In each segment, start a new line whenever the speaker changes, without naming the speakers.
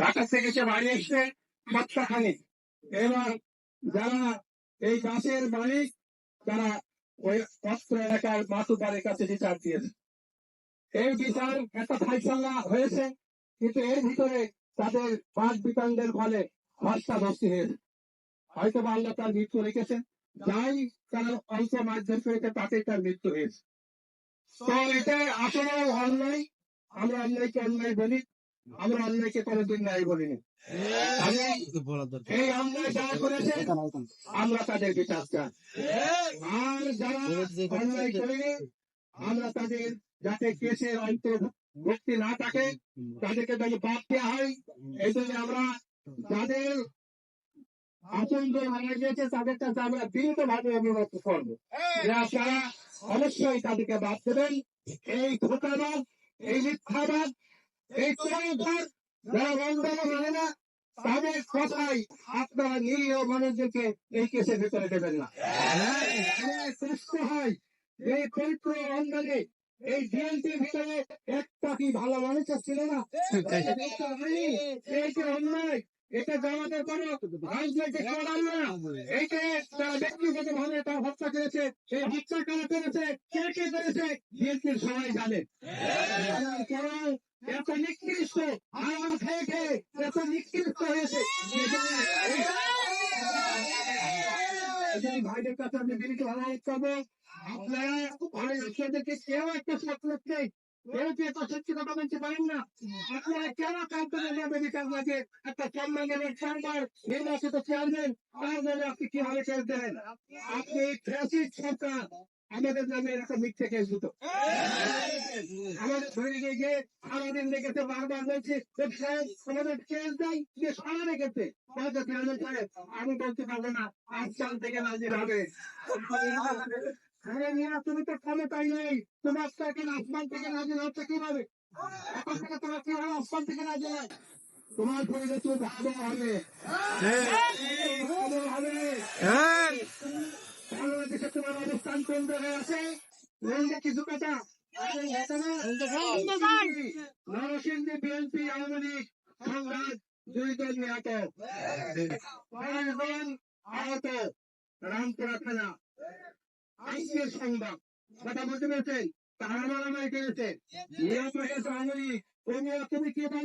ঢাকা থেকে সে বাড়ি এসছে সপ্তাহখানিক এবার যারা এই গাছের মালিক, তারা ওই অস্ত্র এলাকার মাতুবারের কাছে বিচার দিয়েছে এই বিচার একটা ফাইসাল্লা হয়েছে, কিন্তু এর ভিতরে তাদের বাদ বিতণ্ডের ফলে হস্তাধস্তি হয়েছে হয়তো বা আল্লাহ তার মৃত্যু রেখেছেন, যাই তারা অল্প মাধ্যম পেয়েছে তাতেই তার মৃত্যু হয়েছে। তো এটা আসলে অন্যায়, আমরা অন্যায়কে অন্যায় বলি। আমরা অন্যায়কে কোনোদিন ন্যায় বলিনি। এই অন্যায় যারা করেছে আমরা তাদের বিচার চাই। আর যারা অন্যায় করেনি আমরা তাদের যাতে কেসের অন্তর্ভুক্তি না থাকে তাদেরকে তাকে বাদ দেওয়া হয় এই জন্য আমরা যাদের আপনজন মারা গিয়েছে তাদের কাছে আমরা বিনীত ভাবে অনুরোধ করব আপনারা অবশ্যই তাদেরকে বাদ দেবেন। এই ধোকাবাদ এই মিথ্যাবাদ তাদের কথাই আপনারা নিরীহ মানুষদেরকে এই কেসের ভিতরে দেবেন না। আমার হয়, এই পবিত্র রমজানে, এই বিএনপির ভিতরে একটা কি ভালো মানুষের ছিল না? অন্যায়, এটা জামাতের কোনো হত্যা করেছে সেই হত্যা কারা করেছে, কে কে করেছে বিএনপির সবাই জানে। এত নিকৃষ্ট আমার খেয়ে এত নিকৃষ্ট হয়েছে। না। কেন কাউকে মেডিকেল মাঝে? একটা সম্মানের সরকার নির্বাচিত চেয়ারম্যান তার জন্য আপনি কীভাবে দেন আপনি ফ্যাসিস্ট সরকার আমাদের নামে এরকম মিথ্যে কেস দিত। আমাদের নিয়ে গিয়ে সারাদিন লেগেছে বারবার বলছি আমাদের কেস দেয় যে সারা রেখেছে হয়তো চেয়ারম্যান সাহেব আমি বলতে পারব না। আজকাল থেকে নাজির হবে। আরে মিয়া তুমি তো ক্ষমতাই নেই। তোমার তো এখন আসমান থেকে নাজিল হচ্ছে কীভাবে? এখন থেকে তোমার কীভাবে আসমান থেকে নাজিল হয়। তোমার পরিবেশ ভালো হবে। ভালো হবে। বাংলাদেশে তোমার অবস্থান কোন জায়গায় আছে। রোহিঙ্গা কিছু কথা নরসিংদী বিএনপি আওয়ামী লীগ সংঘাত দুই দল নিহত। পাঁচজন আহত। রামপুরা থানা। আজকের সংবাদ। কথা বলতে পেরেছেন তারা মারামারি করেছে নিহত হয়েছে আওয়ামী লীগ। তুমি কি এখন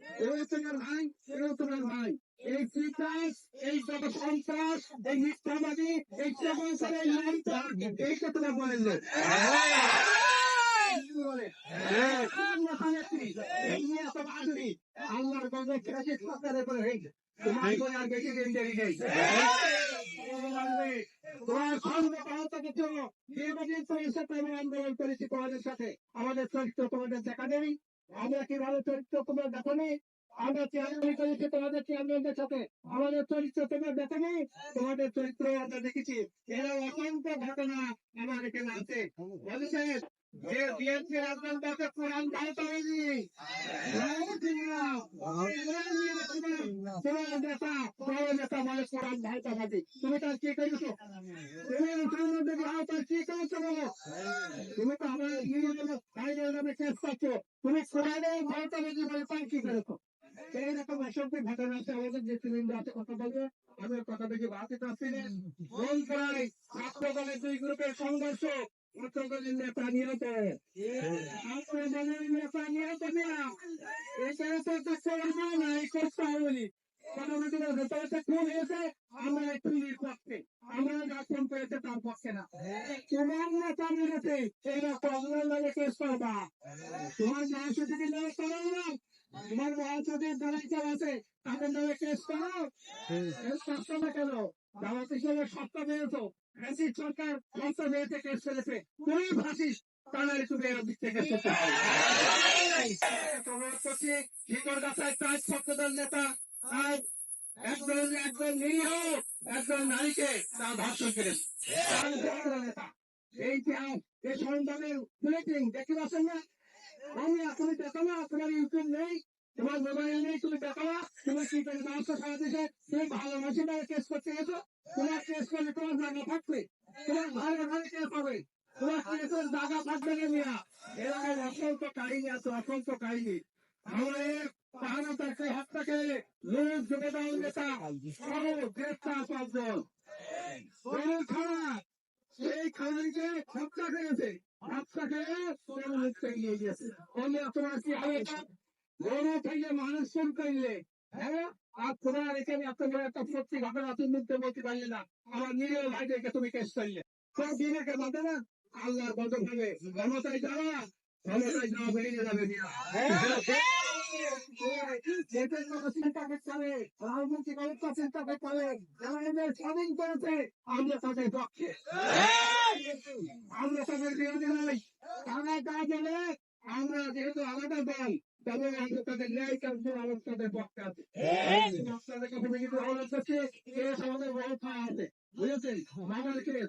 তোমার ভাই তোমার ভাই। এই এই সন্ত্রাস এই মিথ্যাবাদী এই এইটা তোমার বলেন আল্লাহর গঙ্গে খেয়ে সরকারের করে হয়েছে তোমার করে আর বেশি দিন দেরি নেই। তোমার সর্বপাহতকে জন্য নির্বাচন পরিষদ আন্দোলন করেছি তোমাদের সাথে। আমাদের চরিত্র তোমাদের দেখা নেই আমরা কীভাবে চরিত্র তোমার দেখা আমরা চেয়ারম্যান করেছি তোমাদের চেয়ারম্যানদের সাথে? আমাদের চরিত্র তোমার দেখা নেই তোমাদের চরিত্র আমরা দেখেছি। এরা অসংখ্য ঘটনা আমার এখানে আছে। বলেছেন যে তুমি তার কি করেছ তুমি মুসলমানদের ভারত কি করেছ বলো তুমি তো আমার বাইরের নামে কেস করছ তুমি কোরআনের ভারত হবে বলতাম কি করেছ এইরকম অসংখ্য ঘটনা আছে আমাদের যে সিলিন্ডার রাতে কথা বলবে। আমি কথা দেখে কোন প্রায় ছাত্র দুই গ্রুপের সংঘর্ষ ছাত্র দলের নেতা নিহত ছাত্র নেতা নিহত না। এখানে তো একটা করব না এই করতে হবে পরবর্তীতে ভেতরে খুন হয়েছে আমরা একটু পক্ষে আমরা যাচ্ছেন পেয়েছে তার পক্ষে না তোমার নেতা মেরেছে এইরকম আপনার কেস করবা তোমার বয়স যদি করো না তোমার বয়সদের দাঁড়াইতে আছে। তাদের নামে কেস করো। কেস করছ না কেন? দাওয়াত হিসেবে সত্তা পেয়েছ ফ্যাসিস্ট সরকার সত্তা পেয়েছে কেস করেছে। তুমি ফাঁসিস তাহলে তুমি এর দিক থেকে করতে তোমার প্রতি শিকড় গাছায় তাজ সত্যদল নেতা। আর একজন একজন নিরীহ একজন নারীকে তার ধর্ষণ করেছে নেতা। এই এই সন্তানের বুলেটিন দেখতে পাচ্ছেন না? আমি তুমি দেখো না তোমার ইউটিউব নেই তোমার মোবাইল নেই তুমি দেখো না তুমি কি করে ব্যবস্থা সারা দেশে? তুমি ভালো মানুষের কেস করতে গেছো তোমার কেস করলে তোমার জায়গা থাকবে তোমার ঘরে ঘরে কেস হবে তোমার কেসের জায়গা থাকবে না মিয়া? এলাকায় অসংখ্য কাহিনী আছে অসংখ্য কাহিনী। আমরা এক পাহাড় থাকতে হত্যাকে লোক জমে দেওয়া নেতা সব গ্রেফতার পাঁচজন। খানা সেই খানাকে হত্যা করেছে হত্যা তোর নিয়ে গেছে বললে তোমার কি হবে? গরু থেকে মানুষ শুরু করলে হ্যাঁ? আর এখানে এত বড় একটা সত্যি ঘটনা বলতে পারলে না, আমার নিজের ভাইদেরকে তুমি কেস করলে। সব দিনেরকে বাঁধে না? আল্লাহর বদল হবে। ক্ষমতায় যাওয়া ক্ষমতায় যাওয়া বেরিয়ে যাবে। মিয়া। কথা আমরা তাদের পক্ষে আমরা তাদের বিরোধী নই তারা যা গেলে আমরা যেহেতু আলাদা দল তবে আমরা তাদের ন্যায় কার্য আমরা তাদের পক্ষে আছে আপনাদের কাছে বিনীত অনুরোধ করছি আমাদের ব্যবস্থা আছে বুঝেছেন আমাদের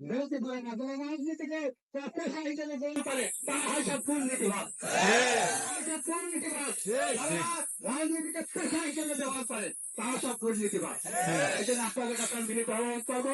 না রাজনীতিকে পেশা বলতে পারে। তা হয় সব দুর্নীতিবাদ সব দুর্নীতিবাদ রাজনীতিকে পেশা হিসেবে ব্যবহার করে তারা সব দুর্নীতিবাদ এই জন্য আপনাদের কাছে আমি বিনীত অনুরোধ করব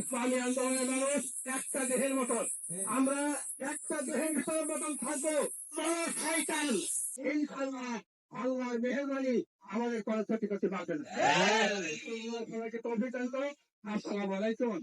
ইসলামী আন্দোলনের মানুষ একটা দেহের মতন। আমরা একটা দেহের মতন থাকব শয়তান। ইনশাল্লাহ আল্লাহর মেহরবানি আমাদের কোনো ক্ষতি করতে পারবে না। সবাইকে দান করো আসসালামু আলাইকুম।